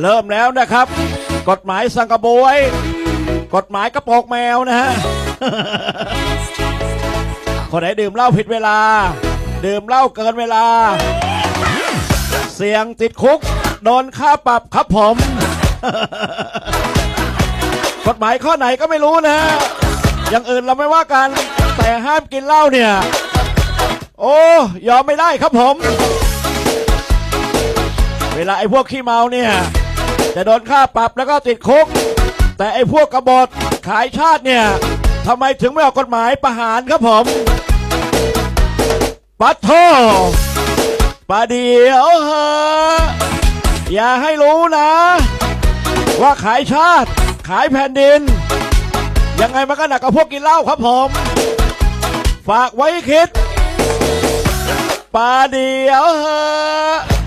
เริ่มแล้วนะครับ กฎหมายสังกบวย กฎหมายกระโปรงแมวนะฮะ คนไหนดื่มเหล้าผิดเวลา ดื่มเหล้าเกินเวลา เสี่ยงติดคุก โดนค่าปรับครับผม กฎหมายข้อไหนก็ไม่รู้นะฮะอย่างอื่นเราไม่ว่ากัน แต่ห้ามกินเหล้าเนี่ย โอ้ยอมไม่ได้ครับผม เวลาไอ้พวกขี้เมาเนี่ย จะโดนค่าปรับแล้วก็ติดคุก แต่ไอ้พวกกบฏขายชาติเนี่ยทำไมถึงไม่ออกกฎหมายประหารครับผมปัดโทประเดี๋ยวเหอะอย่าให้รู้นะ ว่าขายชาติ ขายแผ่นดิน ยังไงมันก็หนักกับพวกกินเหล้าครับผม ฝากไว้คิดประเดี๋ยวเหอะ